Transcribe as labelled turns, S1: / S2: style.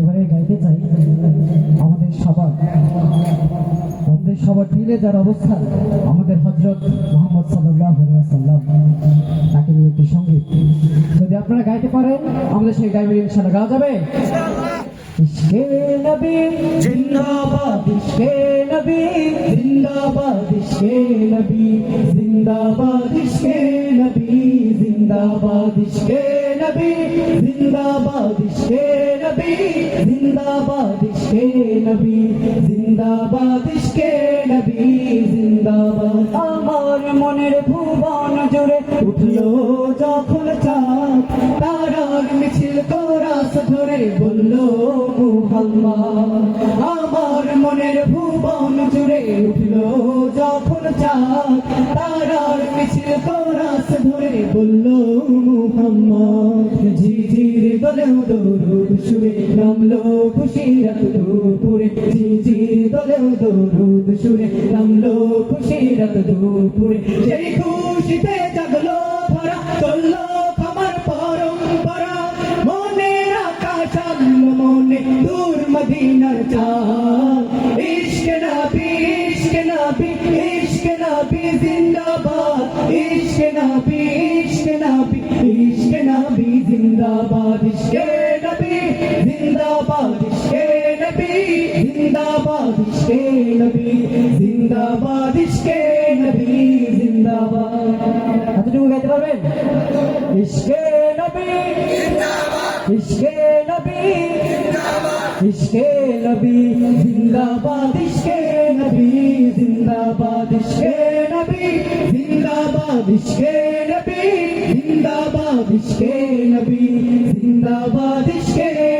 S1: এবারে গাইতে চাই আমাদের সবার। আমাদের সবার দিলে যার অবস্থান, আমাদের হজরত মোহাম্মদ সাল্লাহ সাল্লাম তাকে নিয়ে একটি সংগীত যদি আপনারা গাইতে পারেন, আমাদের সেই গাইবেন ইনশাল্লাহ গাওয়া যাবে? ইশকে নবী, জিন্দাবাদ। ইশকে নবী, জিন্দাবাদ। ইশকে নবী, জিন্দাবাদ। ইশকে নবী, জিন্দাবাদ। ইশকে নবী জিন্দাবাদ জিন্দাবাদ আমার মনের ভুবন জুড়ে উঠল যখন তারার মিছিল কোরাস ধরে বলল আমার মনের ভুবন জুড়ে উঠল যখন চাঁদ, তারার মিছিল কোরাস ধরে বলল মুহাম্মদ। দলেও দৌড় সুরে নামলো খুশিরাত দুপুরে ঝিঝির দলেও দৌড় সুরে নামলো খুশিরাত দুপুরে সেই খুশিতে জাগলো ধরা, চলল আমার পরম্পরা মনের আকাশ মনে দূর মদিনার চাঁদ ইশক নবী ইশক নবী ইশক নবী জিন্দাবাদ। ইশক নবী ইশক নবী ইশক নবী জিন্দাবাদ। ইশক নবী? জিন্দাবাদ ইশক নবী, জিন্দাবাদ। এতটুকু গাইতে পারবেন? ইশকে নবী ইশকে নবী ইশকে নবী, জিন্দাবাদ ইশকে নবী, জিন্দাবাদ ইশকে নবী, জিন্দাবাদ ইশকে নবী, জিন্দাবাদ ইশকে নবী, জিন্দাবাদ ইশকে